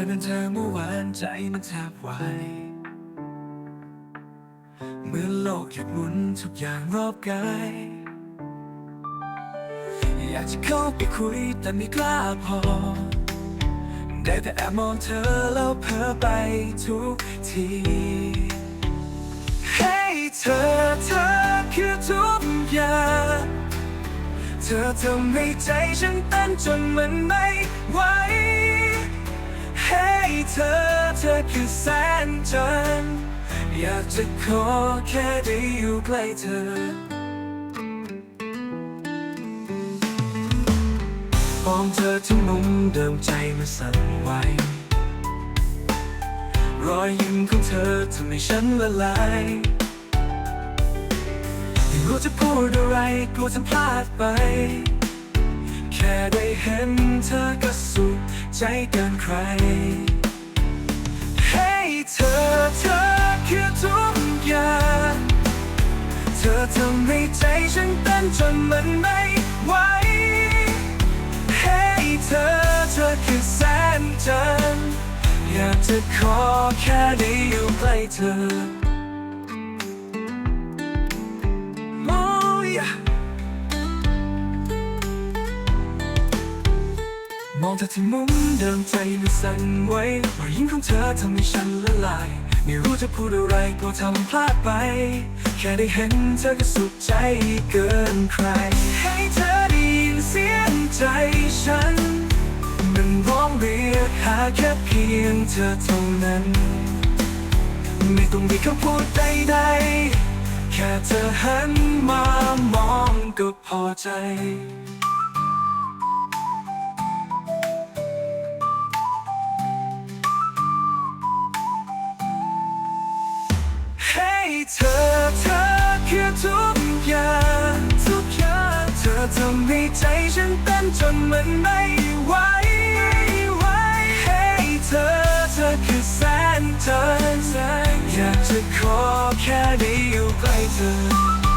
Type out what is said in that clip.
อเป็นเธอเมื่อวานใจมันแทบไหวเมื่อโลกหยุดหมุนทุกอย่างรอบกายอยากจะเข้าไปคุยแต่ไม่กล้าพอ ได้แต่แอบมองเธอแล้วเพ้อไปทุกทีให้เธอเธอคือทุกอย่างเธอทำให้ใจฉันเต้นจนมันไม่ไหว เธอคือแสนจันทร์อยากจะขอแค่ได้อยู่ใกล้เธอ มองเธอที่มุมเดิมใจมันสั่นไหวรอยยิ้มของเธอทำให้ฉันละลายไม่รู้จะพูดอะไรกลัวจะพลาดไป แค่ได้เห็นเธอก็สุขใจเกินใคร นเต้นจนมันไม่ไหวให้เธอเธอคือแสนจันทร์อยากจะขอแค่ได้อยู่ใกล้เธอ Oh yeah มองเธอที่มุมเดิมใจมันสั่นไหวรอยยิ้มของเธอทำให้ฉันละลาย ไม่รู้จะพูดอะไรกลัวทำพลาดไป แค่ได้เห็นเธอก็สุขใจเกินใคร ให้เธอได้ยินเสียงใจฉัน มันร้องเรียกหาแค่เพียงเธอเท่านั้น ไม่ต้องมีคำพูดใดๆ แค่เธอหันมามองก็พอใจ เต้นจนมันไม่ไหวไหวให้เธอเธอคือแสนเธออยากจะขอแค่ได้อยู่ใกล้เธอ